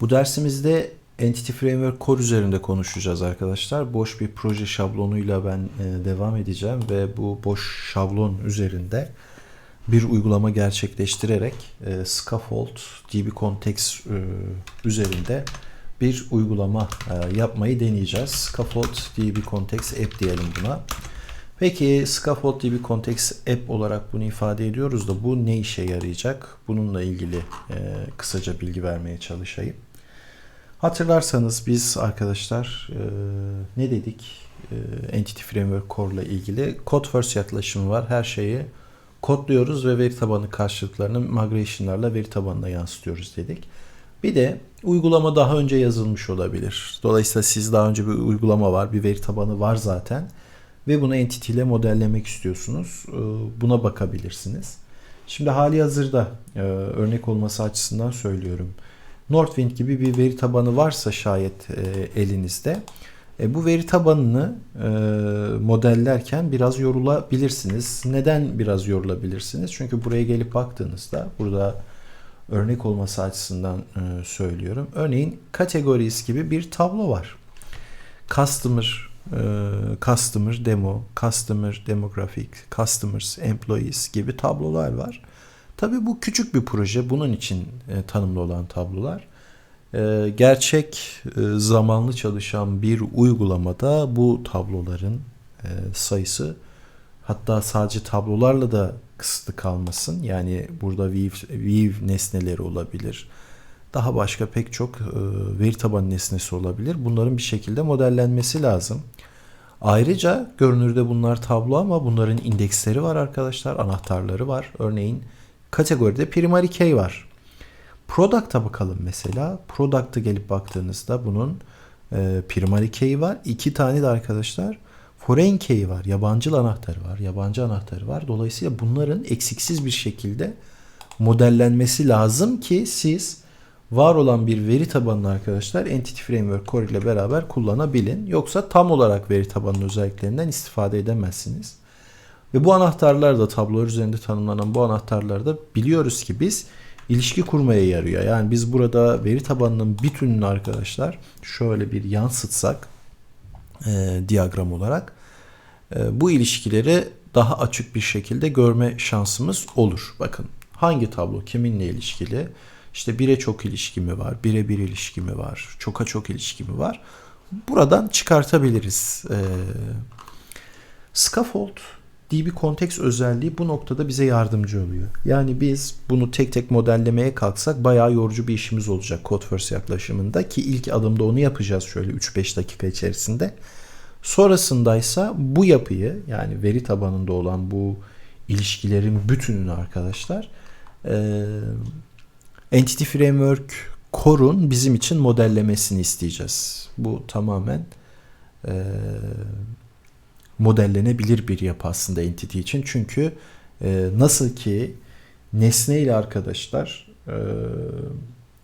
Bu dersimizde Entity Framework Core üzerinde konuşacağız arkadaşlar. Boş bir proje şablonuyla ben e, devam edeceğim ve bu boş şablon üzerinde bir uygulama gerçekleştirerek e, Scaffold DB Context e, üzerinde bir uygulama e, yapmayı deneyeceğiz. Scaffold DB Context App diyelim buna. Peki Scaffold DB Context App olarak bunu ifade ediyoruz da bu ne işe yarayacak? Bununla ilgili e, kısaca bilgi vermeye çalışayım. Hatırlarsanız biz arkadaşlar e, ne dedik? E, Entity Framework Core ile ilgili Code First yaklaşımı var. Her şeyi kodluyoruz ve veri tabanı karşılıklarını migration'larla veri tabanına yansıtıyoruz dedik. Bir de uygulama daha önce yazılmış olabilir. Dolayısıyla siz daha önce bir uygulama var, bir veri tabanı var zaten ve bunu entity ile modellemek istiyorsunuz. E, Buna bakabilirsiniz. Şimdi hali hazırda e, örnek olması açısından söylüyorum. Northwind gibi bir veri tabanı varsa şayet e, elinizde e, bu veri tabanını e, modellerken biraz yorulabilirsiniz. Neden biraz yorulabilirsiniz? Çünkü buraya gelip baktığınızda burada örnek olması açısından e, söylüyorum. Örneğin categories gibi bir tablo var. Customer, e, customer demo, customer demographic, customers, employees gibi tablolar var. Tabii bu küçük bir proje. Bunun için e, tanımlı olan tablolar. E, gerçek e, zamanlı çalışan bir uygulamada bu tabloların e, sayısı hatta sadece tablolarla da kısıtlı kalmasın. Yani burada Weave, Weave nesneleri olabilir. Daha başka pek çok e, veri tabanı nesnesi olabilir. Bunların bir şekilde modellenmesi lazım. Ayrıca görünürde bunlar tablo ama bunların indeksleri var arkadaşlar. Anahtarları var. Örneğin kategoride primary key var. Product'a bakalım mesela. Product'a gelip baktığınızda bunun e, primary key var. İki tane de arkadaşlar foreign key var. Yabancı anahtarı var. Yabancı anahtarı var. Dolayısıyla bunların eksiksiz bir şekilde modellenmesi lazım ki siz var olan bir veri tabanını arkadaşlar Entity Framework Core ile beraber kullanabilin. Yoksa tam olarak veri tabanının özelliklerinden istifade edemezsiniz. Ve bu anahtarlar da tablolar üzerinde tanımlanan bu anahtarlar da biliyoruz ki biz ilişki kurmaya yarıyor. Yani biz burada veri tabanının bütününü arkadaşlar şöyle bir yansıtsak e, diyagram olarak e, bu ilişkileri daha açık bir şekilde görme şansımız olur. Bakın hangi tablo kiminle ilişkili? İşte bire çok ilişki mi var? Bire bir ilişki mi var? Çoka çok ilişki mi var? Buradan çıkartabiliriz. E, scaffold DB Context özelliği bu noktada bize yardımcı oluyor. Yani biz bunu tek tek modellemeye kalksak bayağı yorucu bir işimiz olacak Code First yaklaşımında ki ilk adımda onu yapacağız şöyle 3-5 dakika içerisinde. Sonrasındaysa bu yapıyı yani veri tabanında olan bu ilişkilerin bütününü arkadaşlar e, Entity Framework Core'un bizim için modellemesini isteyeceğiz. Bu tamamen e, modellenebilir bir yapı aslında entity için. Çünkü e, nasıl ki nesne ile arkadaşlar e,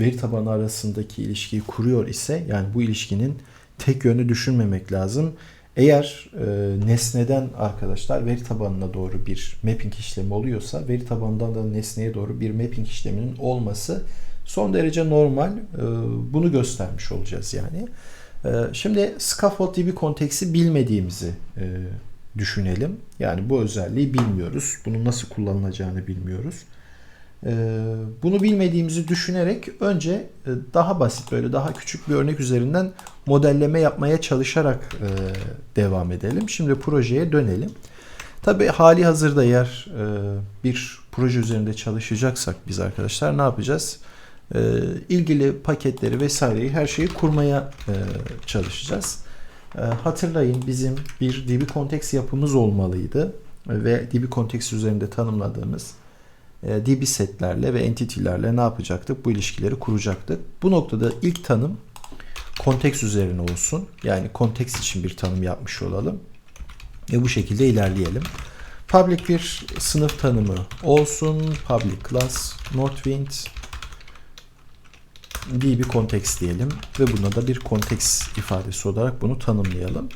veri tabanı arasındaki ilişkiyi kuruyor ise yani bu ilişkinin tek yönü düşünmemek lazım. Eğer e, nesneden arkadaşlar veri tabanına doğru bir mapping işlemi oluyorsa veri tabanından da nesneye doğru bir mapping işleminin olması son derece normal. E, bunu göstermiş olacağız yani. E, şimdi scaffold DB konteksi bilmediğimizi e, düşünelim. Yani bu özelliği bilmiyoruz. Bunun nasıl kullanılacağını bilmiyoruz. E, bunu bilmediğimizi düşünerek önce e, daha basit böyle daha küçük bir örnek üzerinden modelleme yapmaya çalışarak e, devam edelim. Şimdi projeye dönelim. Tabi hali hazırda eğer bir proje üzerinde çalışacaksak biz arkadaşlar ne yapacağız? E, ilgili paketleri vesaireyi her şeyi kurmaya e, çalışacağız. E, hatırlayın bizim bir DB Context yapımız olmalıydı ve DB Context üzerinde tanımladığımız e, DB setlerle ve entity'lerle ne yapacaktık? Bu ilişkileri kuracaktık. Bu noktada ilk tanım konteks üzerine olsun. Yani konteks için bir tanım yapmış olalım. Ve bu şekilde ilerleyelim. Public bir sınıf tanımı olsun. Public class Northwind DB context diyelim ve buna da bir context ifadesi olarak bunu tanımlayalım.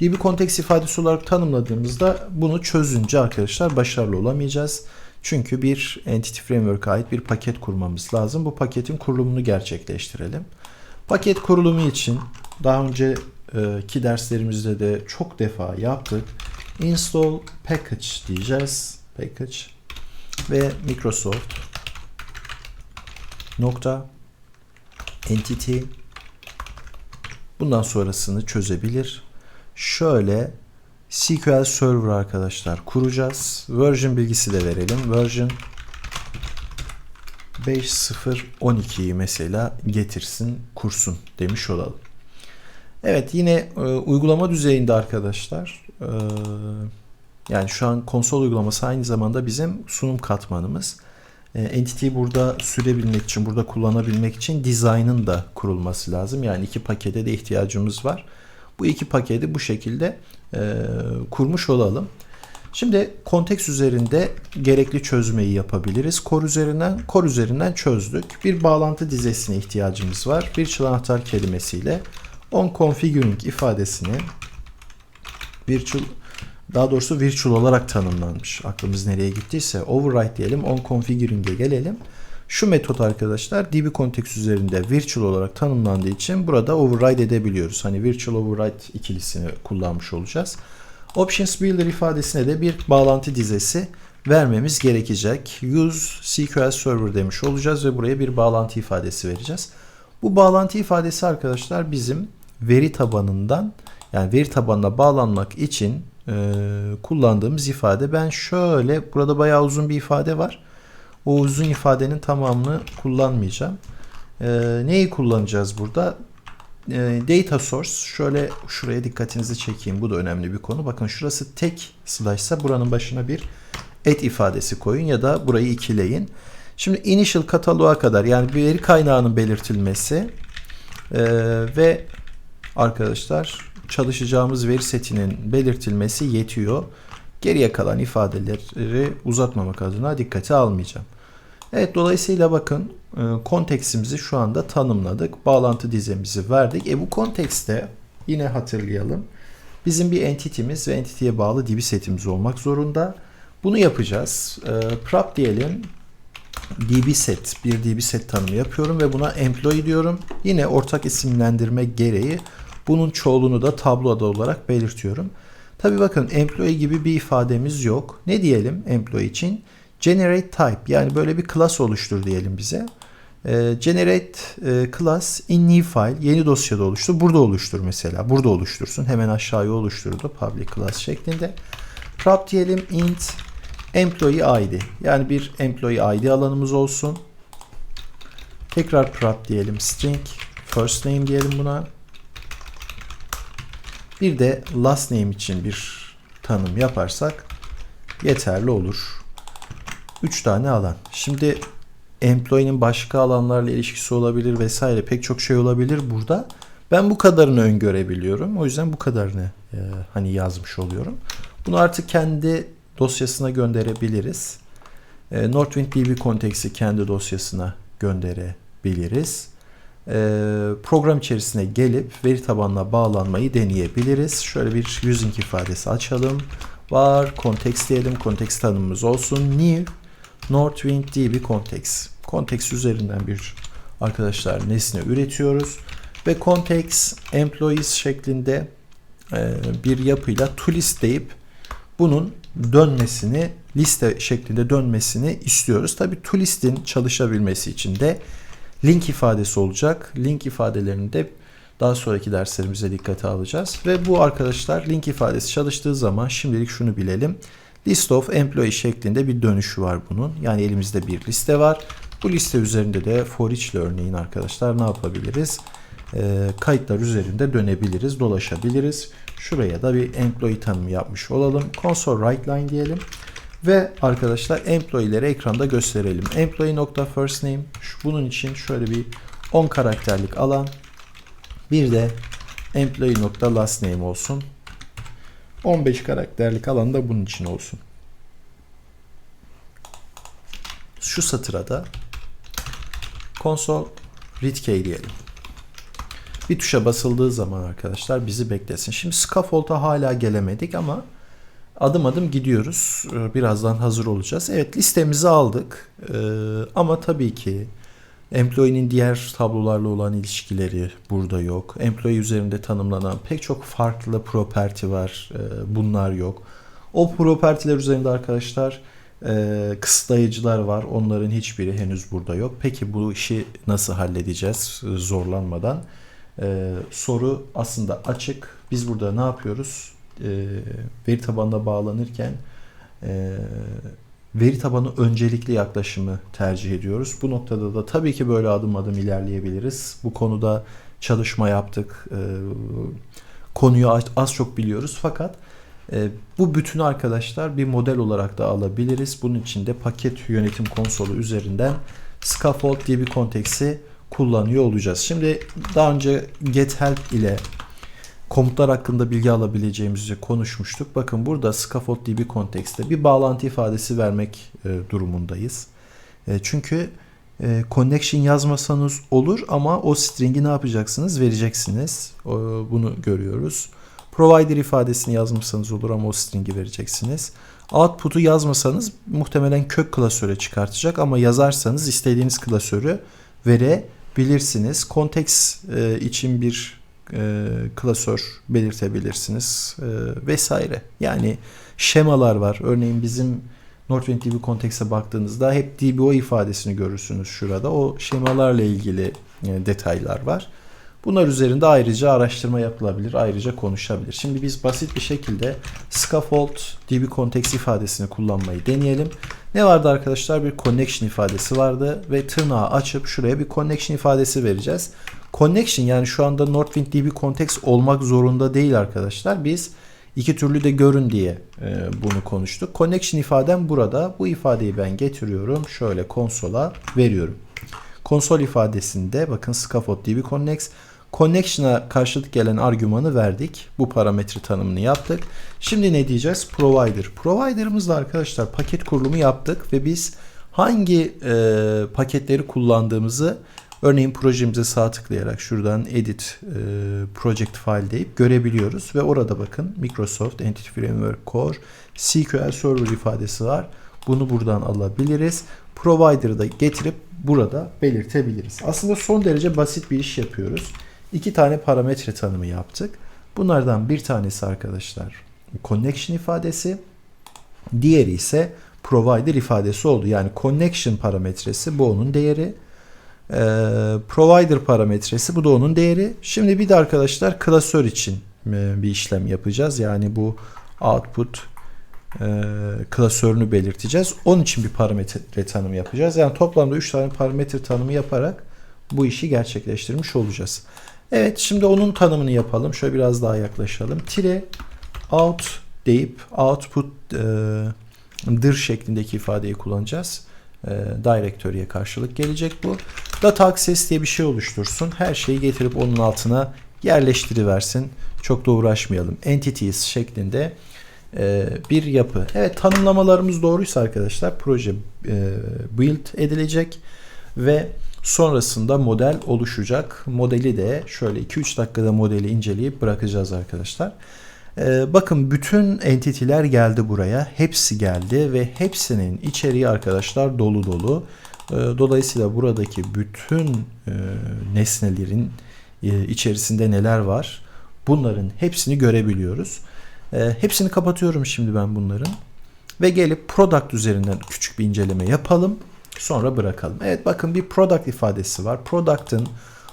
DB context ifadesi olarak tanımladığımızda bunu çözünce arkadaşlar başarılı olamayacağız. Çünkü bir Entity Framework'a ait bir paket kurmamız lazım. Bu paketin kurulumunu gerçekleştirelim. Paket kurulumu için daha önceki derslerimizde de çok defa yaptık. Install package diyeceğiz. Package ve Microsoft nokta entity bundan sonrasını çözebilir. Şöyle SQL Server arkadaşlar kuracağız. Version bilgisi de verelim. Version 5.0.12'yi mesela getirsin, kursun demiş olalım. Evet yine e, uygulama düzeyinde arkadaşlar e, yani şu an konsol uygulaması aynı zamanda bizim sunum katmanımız. E, Entity'yi burada sürebilmek için, burada kullanabilmek için design'ın da kurulması lazım. Yani iki pakete de ihtiyacımız var. Bu iki paketi bu şekilde e, kurmuş olalım. Şimdi konteks üzerinde gerekli çözmeyi yapabiliriz. Core üzerinden, core üzerinden çözdük. Bir bağlantı dizesine ihtiyacımız var. Bir çıl anahtar kelimesiyle on configuring ifadesini virtual daha doğrusu virtual olarak tanımlanmış. Aklımız nereye gittiyse override diyelim. On configuring'e gelelim. Şu metot arkadaşlar DB context üzerinde virtual olarak tanımlandığı için burada override edebiliyoruz. Hani virtual override ikilisini kullanmış olacağız. Options Builder ifadesine de bir bağlantı dizesi vermemiz gerekecek. Use SQL Server demiş olacağız ve buraya bir bağlantı ifadesi vereceğiz. Bu bağlantı ifadesi arkadaşlar bizim veri tabanından yani veri tabanına bağlanmak için e, kullandığımız ifade. Ben şöyle burada bayağı uzun bir ifade var. O uzun ifadenin tamamını kullanmayacağım. E, neyi kullanacağız burada? E, data source. Şöyle şuraya dikkatinizi çekeyim. Bu da önemli bir konu. Bakın şurası tek slash ise buranın başına bir et ifadesi koyun ya da burayı ikileyin. Şimdi initial kataloğa kadar yani veri kaynağının belirtilmesi e, ve arkadaşlar çalışacağımız veri setinin belirtilmesi yetiyor. Geriye kalan ifadeleri uzatmamak adına dikkate almayacağım. Evet dolayısıyla bakın e, konteksimizi şu anda tanımladık. Bağlantı dizemizi verdik. E bu kontekste yine hatırlayalım. Bizim bir entity'miz ve entity'ye bağlı DB setimiz olmak zorunda. Bunu yapacağız. E, prop diyelim. DB set, bir DB set tanımı yapıyorum ve buna employee diyorum. Yine ortak isimlendirme gereği bunun çoğulunu da tablo adı olarak belirtiyorum. Tabi bakın employee gibi bir ifademiz yok. Ne diyelim employee için? Generate type yani böyle bir class oluştur diyelim bize. Ee, generate e, class in new file yeni dosyada oluştur. Burada oluştur mesela. Burada oluştursun. Hemen aşağıya oluşturdu public class şeklinde. Prop diyelim int employee id. Yani bir employee id alanımız olsun. Tekrar prop diyelim string first name diyelim buna. Bir de last name için bir tanım yaparsak yeterli olur. 3 tane alan. Şimdi employee'nin başka alanlarla ilişkisi olabilir vesaire pek çok şey olabilir burada. Ben bu kadarını öngörebiliyorum. O yüzden bu kadarını e, hani yazmış oluyorum. Bunu artık kendi dosyasına gönderebiliriz. E, Northwind DB konteksi kendi dosyasına gönderebiliriz. E, program içerisine gelip veri tabanına bağlanmayı deneyebiliriz. Şöyle bir using ifadesi açalım. Var context diyelim. Context tanımımız olsun. New Northwind DB context. Context üzerinden bir arkadaşlar nesne üretiyoruz ve context employees şeklinde e, bir yapıyla to list deyip bunun dönmesini liste şeklinde dönmesini istiyoruz. Tabii to list'in çalışabilmesi için de link ifadesi olacak. Link ifadelerini de daha sonraki derslerimize dikkate alacağız. Ve bu arkadaşlar link ifadesi çalıştığı zaman şimdilik şunu bilelim. List of employee şeklinde bir dönüşü var bunun. Yani elimizde bir liste var. Bu liste üzerinde de for each ile örneğin arkadaşlar ne yapabiliriz? E, kayıtlar üzerinde dönebiliriz, dolaşabiliriz. Şuraya da bir employee tanımı yapmış olalım. Console write line diyelim. Ve arkadaşlar employee'leri ekranda gösterelim. Employee nokta first name. Bunun için şöyle bir 10 karakterlik alan. Bir de employee nokta last name olsun. 15 karakterlik alan da bunun için olsun. Şu satıra da console read key diyelim. Bir tuşa basıldığı zaman arkadaşlar bizi beklesin. Şimdi scaffold'a hala gelemedik ama adım adım gidiyoruz. Ee, Birazdan hazır olacağız. Evet listemizi aldık. Ee, ama tabii ki employee'nin diğer tablolarla olan ilişkileri burada yok. Employee üzerinde tanımlanan pek çok farklı property var. Ee, bunlar yok. O propertiler üzerinde arkadaşlar e, kısıtlayıcılar var. Onların hiçbiri henüz burada yok. Peki bu işi nasıl halledeceğiz e, zorlanmadan? Soru aslında açık. Biz burada ne yapıyoruz? Ee, veri tabanına bağlanırken e, veri tabanı öncelikli yaklaşımı tercih ediyoruz. Bu noktada da tabii ki böyle adım adım ilerleyebiliriz. Bu konuda çalışma yaptık. Ee, konuyu az, çok biliyoruz fakat e, bu bütün arkadaşlar bir model olarak da alabiliriz. Bunun için de paket yönetim konsolu üzerinden Scaffold diye bir konteksi kullanıyor olacağız. Şimdi daha önce get help ile komutlar hakkında bilgi alabileceğimizi konuşmuştuk. Bakın burada scaffold DB kontekste bir bağlantı ifadesi vermek e, durumundayız. E, çünkü e, connection yazmasanız olur ama o string'i ne yapacaksınız? Vereceksiniz. Bunu görüyoruz. Provider ifadesini yazmasanız olur ama o string'i vereceksiniz. Output'u yazmasanız muhtemelen kök klasöre çıkartacak ama yazarsanız istediğiniz klasörü verebilirsiniz. Konteks için bir e, klasör belirtebilirsiniz e, vesaire. Yani şemalar var. Örneğin bizim Northwind DB kontekse baktığınızda hep DBO ifadesini görürsünüz şurada. O şemalarla ilgili e, detaylar var. Bunlar üzerinde ayrıca araştırma yapılabilir, ayrıca konuşabilir. Şimdi biz basit bir şekilde scaffold DB context ifadesini kullanmayı deneyelim. Ne vardı arkadaşlar? Bir connection ifadesi vardı ve tırnağı açıp şuraya bir connection ifadesi vereceğiz. Connection yani şu anda Northwind DB context olmak zorunda değil arkadaşlar. Biz iki türlü de görün diye e, bunu konuştuk. Connection ifadem burada. Bu ifadeyi ben getiriyorum. Şöyle konsola veriyorum. Konsol ifadesinde bakın scaffold db connects Connection'a karşılık gelen argümanı verdik. Bu parametre tanımını yaptık. Şimdi ne diyeceğiz? Provider. Provider'ımızla arkadaşlar paket kurulumu yaptık ve biz hangi e, paketleri kullandığımızı örneğin projemize sağ tıklayarak şuradan edit e, project file deyip görebiliyoruz ve orada bakın Microsoft Entity Framework Core SQL Server ifadesi var. Bunu buradan alabiliriz. Provider'ı da getirip burada belirtebiliriz. Aslında son derece basit bir iş yapıyoruz. İki tane parametre tanımı yaptık. Bunlardan bir tanesi arkadaşlar connection ifadesi. Diğeri ise provider ifadesi oldu. Yani connection parametresi bu onun değeri. Ee, provider parametresi bu da onun değeri. Şimdi bir de arkadaşlar klasör için e, bir işlem yapacağız. Yani bu output e, klasörünü belirteceğiz. Onun için bir parametre tanımı yapacağız. Yani toplamda 3 tane parametre tanımı yaparak bu işi gerçekleştirmiş olacağız. Evet şimdi onun tanımını yapalım. Şöyle biraz daha yaklaşalım. Tire out deyip output e, dir şeklindeki ifadeyi kullanacağız. E, directory'e karşılık gelecek bu. Data access diye bir şey oluştursun. Her şeyi getirip onun altına yerleştiriversin. Çok da uğraşmayalım. Entities şeklinde e, bir yapı. Evet tanımlamalarımız doğruysa arkadaşlar proje e, build edilecek ve Sonrasında model oluşacak. Modeli de şöyle 2-3 dakikada modeli inceleyip bırakacağız arkadaşlar. Ee, bakın bütün entitiler geldi buraya. Hepsi geldi ve hepsinin içeriği arkadaşlar dolu dolu. Ee, dolayısıyla buradaki bütün e, nesnelerin e, içerisinde neler var bunların hepsini görebiliyoruz. E, hepsini kapatıyorum şimdi ben bunların. Ve gelip product üzerinden küçük bir inceleme yapalım. Sonra bırakalım. Evet bakın bir product ifadesi var. Product'ın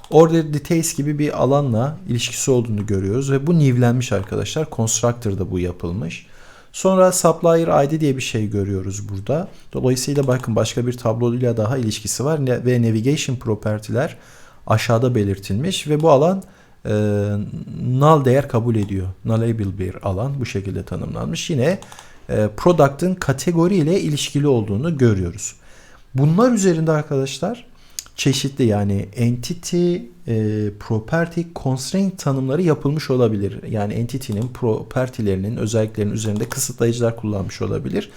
order details gibi bir alanla ilişkisi olduğunu görüyoruz ve bu nivlenmiş arkadaşlar. Constructor'da bu yapılmış. Sonra supplier ID diye bir şey görüyoruz burada. Dolayısıyla bakın başka bir tabloduyla daha ilişkisi var ve navigation property'ler aşağıda belirtilmiş ve bu alan e, null değer kabul ediyor. Nullable bir alan bu şekilde tanımlanmış. Yine e, product'ın kategori ile ilişkili olduğunu görüyoruz. Bunlar üzerinde arkadaşlar çeşitli yani entity, e, property, constraint tanımları yapılmış olabilir. Yani entity'nin property'lerinin özelliklerinin üzerinde kısıtlayıcılar kullanmış olabilir.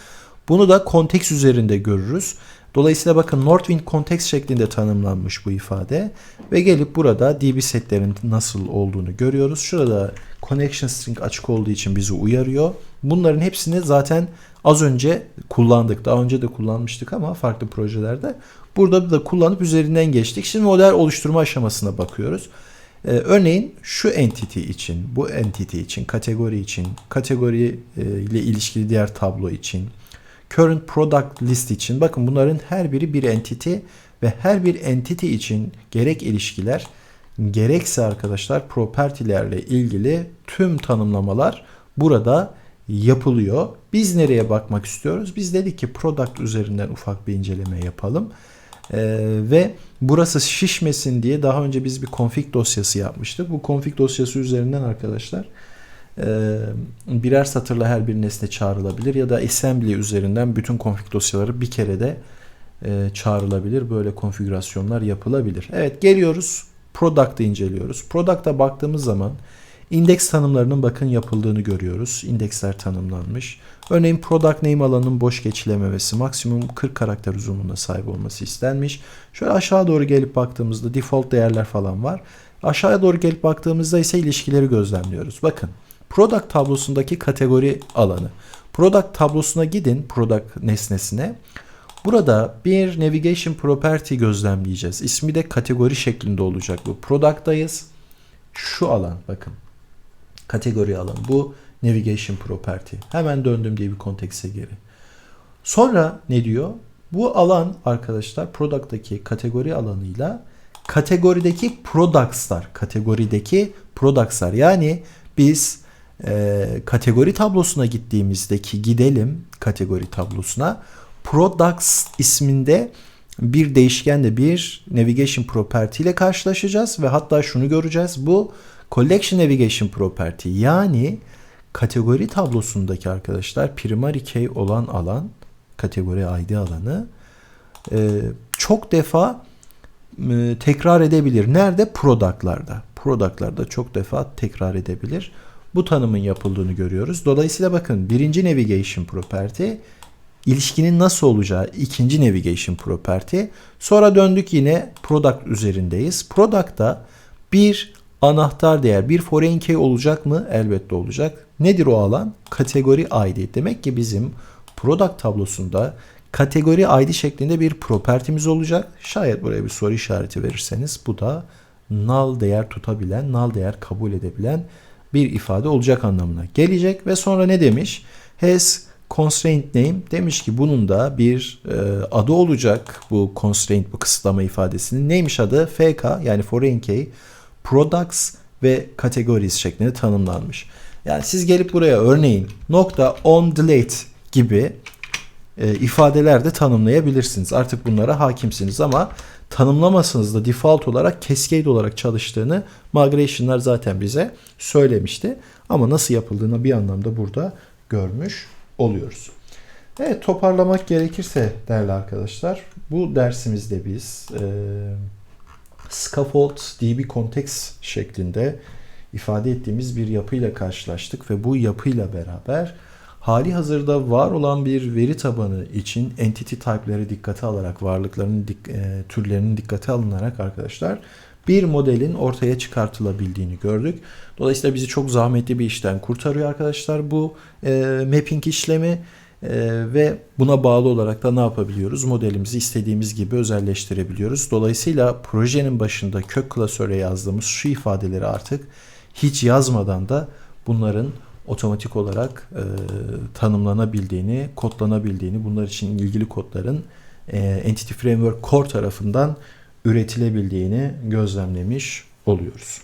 Bunu da konteks üzerinde görürüz. Dolayısıyla bakın Northwind context şeklinde tanımlanmış bu ifade ve gelip burada DB setlerin nasıl olduğunu görüyoruz. Şurada connection string açık olduğu için bizi uyarıyor. Bunların hepsini zaten az önce kullandık. Daha önce de kullanmıştık ama farklı projelerde. Burada da kullanıp üzerinden geçtik. Şimdi model oluşturma aşamasına bakıyoruz. Ee, örneğin şu entity için, bu entity için, kategori için, kategori e, ile ilişkili diğer tablo için, current product list için bakın bunların her biri bir entity ve her bir entity için gerek ilişkiler gerekse arkadaşlar property'lerle ilgili tüm tanımlamalar burada yapılıyor. Biz nereye bakmak istiyoruz? Biz dedik ki product üzerinden ufak bir inceleme yapalım. Ee, ve burası şişmesin diye daha önce biz bir config dosyası yapmıştık. Bu config dosyası üzerinden arkadaşlar e, birer satırla her bir nesne çağrılabilir ya da assembly üzerinden bütün config dosyaları bir kere de e, çağrılabilir. Böyle konfigürasyonlar yapılabilir. Evet geliyoruz. Product'ı inceliyoruz. Product'a baktığımız zaman indeks tanımlarının bakın yapıldığını görüyoruz. İndeksler tanımlanmış. Örneğin product name alanının boş geçilememesi, maksimum 40 karakter uzunluğuna sahip olması istenmiş. Şöyle aşağı doğru gelip baktığımızda default değerler falan var. Aşağıya doğru gelip baktığımızda ise ilişkileri gözlemliyoruz. Bakın product tablosundaki kategori alanı. Product tablosuna gidin, product nesnesine. Burada bir navigation property gözlemleyeceğiz. İsmi de kategori şeklinde olacak bu. Product'tayız. Şu alan bakın. Kategori alanı. Bu navigation property. Hemen döndüm diye bir kontekse geri. Sonra ne diyor? Bu alan arkadaşlar product'taki kategori alanıyla kategorideki products'lar, kategorideki products'lar yani biz e, kategori tablosuna gittiğimizdeki gidelim kategori tablosuna products isminde bir değişkenle bir navigation property ile karşılaşacağız ve hatta şunu göreceğiz. Bu collection navigation property yani kategori tablosundaki arkadaşlar primary key olan alan kategori ID alanı e, çok defa e, tekrar edebilir. Nerede? Product'larda. Product'larda çok defa tekrar edebilir. Bu tanımın yapıldığını görüyoruz. Dolayısıyla bakın birinci navigation property ilişkinin nasıl olacağı ikinci navigation property. Sonra döndük yine product üzerindeyiz. Product'ta bir anahtar değer, bir foreign key olacak mı? Elbette olacak. Nedir o alan? Kategori ID. Demek ki bizim product tablosunda kategori ID şeklinde bir propertimiz olacak. Şayet buraya bir soru işareti verirseniz bu da null değer tutabilen, null değer kabul edebilen bir ifade olacak anlamına gelecek ve sonra ne demiş? Has constraint name demiş ki bunun da bir e, adı olacak bu constraint bu kısıtlama ifadesinin. Neymiş adı? FK yani foreign key products ve categories şeklinde tanımlanmış. Yani siz gelip buraya örneğin nokta on delete gibi e, ifadeler de tanımlayabilirsiniz. Artık bunlara hakimsiniz ama tanımlamasınız da default olarak cascade olarak çalıştığını migration'lar zaten bize söylemişti. Ama nasıl yapıldığını bir anlamda burada görmüş oluyoruz. Evet toparlamak gerekirse değerli arkadaşlar bu dersimizde biz e, scaffold DB context şeklinde ifade ettiğimiz bir yapıyla karşılaştık ve bu yapıyla beraber hali hazırda var olan bir veri tabanı için entity type'leri dikkate alarak varlıklarının dik, e, türlerinin dikkate alınarak arkadaşlar bir modelin ortaya çıkartılabildiğini gördük. Dolayısıyla bizi çok zahmetli bir işten kurtarıyor arkadaşlar bu e, mapping işlemi. Ee, ve buna bağlı olarak da ne yapabiliyoruz? Modelimizi istediğimiz gibi özelleştirebiliyoruz. Dolayısıyla projenin başında kök klasöre yazdığımız şu ifadeleri artık hiç yazmadan da bunların otomatik olarak e, tanımlanabildiğini, kodlanabildiğini, bunlar için ilgili kodların e, Entity Framework Core tarafından üretilebildiğini gözlemlemiş oluyoruz.